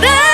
너를